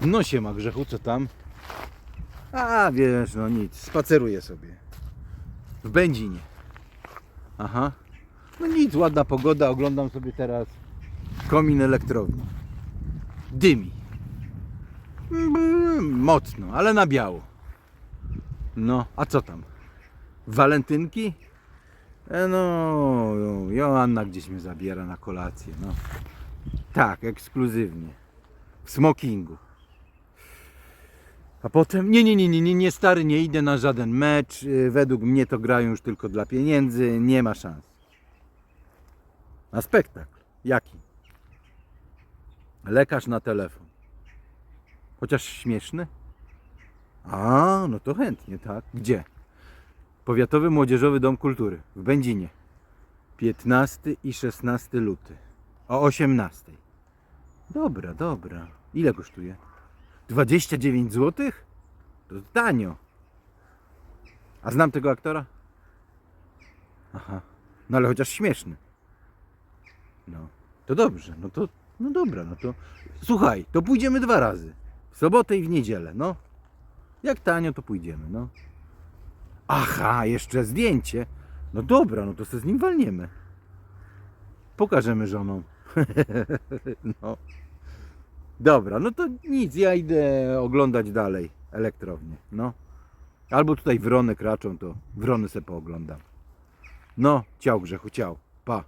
No się ma grzechu, co tam? A wiesz, no nic, spaceruję sobie. W Będzinie. Aha. No nic, ładna pogoda, oglądam sobie teraz komin elektrowni. Dymi. Mm, Mocno, ale na biało. No, a co tam? Walentynki? E no, Joanna gdzieś mnie zabiera na kolację, no. Tak, ekskluzywnie. W smokingu. A potem, nie, nie, nie, nie, nie, nie, stary, nie idę na żaden mecz. y, Według mnie to grają już tylko dla pieniędzy, nie ma szans. Na spektakl. Jaki? Lekarz na telefon. Chociaż śmieszny? A, no to chętnie, tak. Gdzie? Powiatowy Młodzieżowy Dom Kultury w Będzinie. 15 i 16 luty. O 18. Dobra, dobra. Ile kosztuje? 29 zł? To tanio. A znam tego aktora? Aha. No ale chociaż śmieszny. No. To dobrze. No to, no dobra, no to... Słuchaj, to pójdziemy dwa razy. W sobotę i w niedzielę, no. Jak tanio, to pójdziemy, no. Aha, jeszcze zdjęcie. No dobra, no to se z nim walniemy. Pokażemy żonom. no. Dobra, no to nic, ja idę oglądać dalej elektrownię, no. Albo tutaj wrony kraczą, to wrony se pooglądam. No, ciał grzechu, ciał. Pa.